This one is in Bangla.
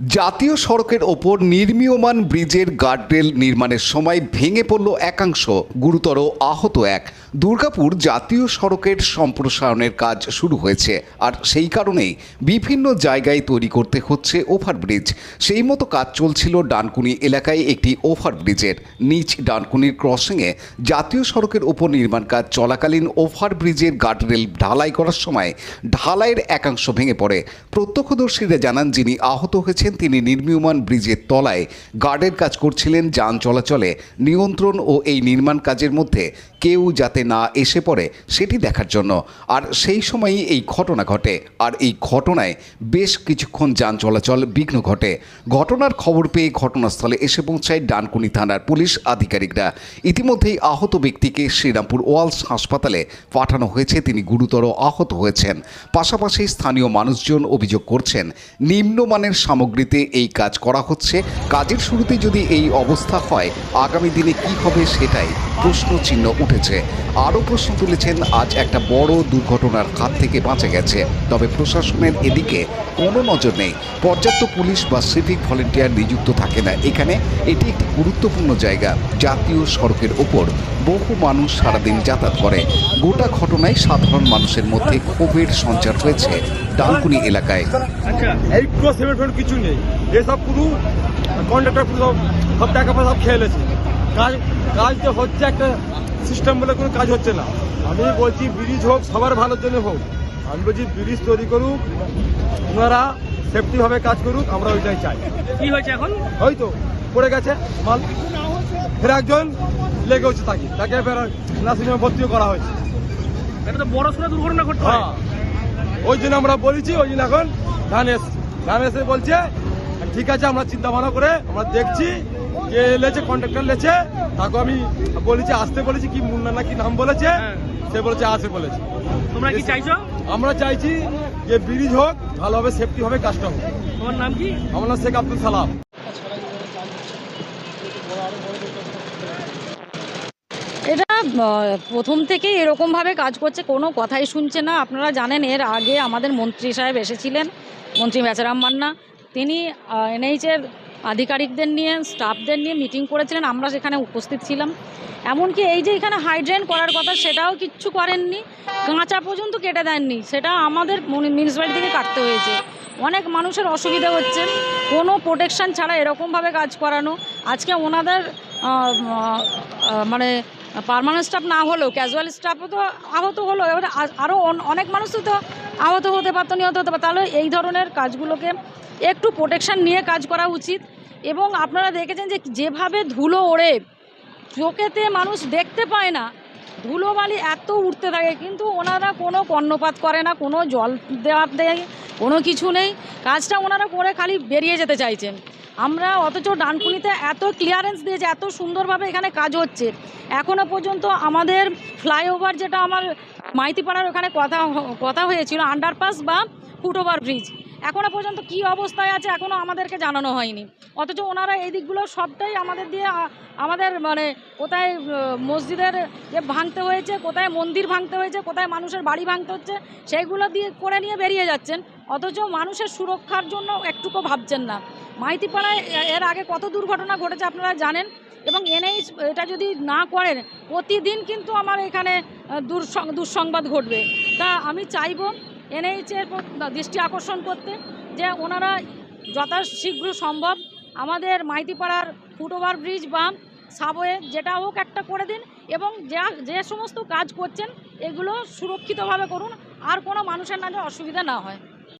জাতীয় সড়কের ওপর নির্মীয়মান ব্রিজের গার্ডরেল নির্মাণের সময় ভেঙে পড়ল একাংশ, গুরুতর আহত এক। দুর্গাপুর জাতীয় সড়কের সম্প্রসারণের কাজ শুরু হয়েছে আর সেই কারণেই বিভিন্ন জায়গায় তৈরি করতে হচ্ছে ওভারব্রিজ। সেই মতো কাজ চলছিল ডানকুনি এলাকায় একটি ওভারব্রিজের। নিচ ডানকুনির ক্রসিংয়ে জাতীয় সড়কের ওপর নির্মাণ কাজ চলাকালীন ওভারব্রিজের গার্ডরেল ঢালাই করার সময় ঢালাইয়ের একাংশ ভেঙে পড়ে। প্রত্যক্ষদর্শীরা জানান, যিনি আহত হয়েছেন তিনি নির্মীয়মান ব্রিজের তলায় গার্ডের কাজ করছিলেন যান চলাচলে। নিয়ন্ত্রণ ও এই নির্মাণ কাজের মধ্যে কেউ যাতে না এসে পড়ে, সেটি দেখার জন্য। আর সেই সময়ই এই ঘটনা ঘটে। আর এই ঘটনায় বেশ কিছুক্ষণ যান চলাচল বিঘ্ন ঘটে। ঘটনার খবর পেয়ে ঘটনাস্থলে এসে পৌঁছায় ডানকুনি থানার পুলিশ আধিকারিকরা। ইতিমধ্যেই আহত ব্যক্তিকে শ্রীরামপুর ওয়ালস হাসপাতালে পাঠানো হয়েছে। তিনি গুরুতর আহত হয়েছেন। পাশাপাশি স্থানীয় মানুষজন অভিযোগ করছেন, নিম্নমানের সামগ্রীতে এই কাজ করা হচ্ছে। কাজের শুরুতে যদি এই অবস্থা হয়, আগামী দিনে কি হবে সেটাই প্রশ্ন চিহ্ন উঠেছে। আরও প্রশ্ন তুলেছেন, আজ একটা বড় দুর্ঘটনার হাত থেকে বাঁচে গেছে। তবে প্রশাসনের এদিকে কোনো নজর নেই। পর্যাপ্ত পুলিশ বা সিভিক ভলেন্টিয়ার নিযুক্ত থাকে না। এখানে এটি একটি গুরুত্বপূর্ণ জায়গা। জাতীয় সড়কের ওপর বহু মানুষ সারাদিন যাতায়াত করে। গোটা ঘটনায় সাধারণ মানুষের মধ্যে ক্ষোভের সঞ্চার হয়েছে ডানকুনি এলাকায়। ফেমেন্ট কিছু নেই। এসব পুরো কন্ট্রাক্টর সব টাকা পয়সা খেয়ে কাজ কাজ তো হচ্ছে একটা সিস্টেম বলে কোনো কাজ হচ্ছে না। আমি বলছি ব্রিজ হোক সবার ভালোর জন্য হোক আমি বলছি ব্রিজ তৈরি করুক ওনারা সেফটিভাবে কাজ করুক আমরা ওইটাই চাই। কি হয়েছে এখন? ওই তো পড়ে গেছে মাল। ফের একজন লেগে হচ্ছে তাকে তাকে ফের নার্সিংহোমে ভর্তিও করা হয়েছে। এটা তো বড় সড়ো দুর্ঘটনা ঘটতে হ্যাঁ। ওই জন্য আমরা বলেছি ওই জন্য এখন ধান এসছে। ধান এসে বলছে ঠিক আছে আমরা চিন্তা ভাবনা করে আমরা দেখছি যে লেছে কন্ট্রাক্টর লেছে তাকে আমি বলেছি আসতে বলেছি কি মুন্না না কি নাম বলেছে হ্যাঁ। সে বলেছে আসে বলেছে। তোমরা কি চাইছো? আমরা চাইছি যে ব্রিজ হোক ভালোভাবে সেফটি হবে কাজটা হোক। তোমার নাম কি? আমার নাম শেখ আব্দুল সালাম। এটা প্রথম থেকেই এরকমভাবে কাজ করছে কোনো কথাই শুনছে না। আপনারা জানেন এর আগে আমাদের মন্ত্রী সাহেব এসেছিলেন মন্ত্রী বেচারাম মান্না। তিনি এনএইচের আধিকারিকদের নিয়ে, স্টাফদের নিয়ে মিটিং করেছিলেন, আমরা সেখানে উপস্থিত ছিলাম। এমনকি এই যে এখানে হাইড্রেন করার কথা, সেটাও কিচ্ছু করেননি। কাঁচা পর্যন্ত কেটে দেননি। সেটা আমাদের মিউনিসিপ্যালিটি থেকে কাটতে হয়েছে। অনেক মানুষের অসুবিধা হচ্ছে। কোনো প্রোটেকশন ছাড়া এরকমভাবে কাজ করানো। আজকে ওনাদের মানে পার্মানেন্ট স্টাফ না হলেও, ক্যাজুয়াল স্টাফও তো আহত হলো। এবার আরও অনেক মানুষই তো আহত হতে পারতো, নিহত হতে পারতো। তাহলে এই ধরনের কাজগুলোকে একটু প্রোটেকশান নিয়ে কাজ করা উচিত। এবং আপনারা দেখেছেন যে যেভাবে ধুলো ওড়ে, চোখেতে মানুষ দেখতে পায় না। ধুলোবালি এত উঠতে থাকে, কিন্তু ওনারা কোনো কর্ণপাত করে না, কোনো জল দেওয়া দেয় কোনো কিছু নেই। কাজটা ওনারা করে খালি বেরিয়ে যেতে চাইছেন। আমরা অথচ ডানকুনিতে এত ক্লিয়ারেন্স দিয়েছে, এত সুন্দরভাবে এখানে কাজ হচ্ছে। এখনও পর্যন্ত আমাদের ফ্লাইওভার যেটা আমার মাইতিপাড়ার ওখানে কথা কথা হয়েছিল আন্ডারপাস বা ফুটওভার ব্রিজ এখনও পর্যন্ত কি অবস্থায় আছে এখনও আমাদেরকে জানানো হয়নি। অথচ ওনারা এই দিকগুলো সবটাই আমাদের দিয়ে আমাদের মানে কোথায় মসজিদের যে ভাঙতে হয়েছে, কোথায় মন্দির ভাঙতে হয়েছে, কোথায় মানুষের বাড়ি ভাঙতে হচ্ছে, সেইগুলো দিয়ে করে নিয়ে বেরিয়ে যাচ্ছেন। অথচ মানুষের সুরক্ষার জন্য একটুকু ভাবছেন না। মাইতিপাড়ায় এর আগে কত দুর্ঘটনা ঘটেছে আপনারা জানেন? এবং এনএইচ এটা যদি না করেন, প্রতিদিন কিন্তু আমার এখানে দুঃসংবাদ ঘটবে। তা আমি চাইব এনএইচের দৃষ্টি আকর্ষণ করতে যে ওনারা যথাশীঘ্র সম্ভব আমাদের মাইতিপাড়ার ফুটওভার ব্রিজ বা সাবওয়ে যেটা হোক একটা করে দিন এবং যা, যে সমস্ত কাজ করছেন এগুলো সুরক্ষিতভাবে করুন। আর কোনো মানুষের না অসুবিধা না হয়।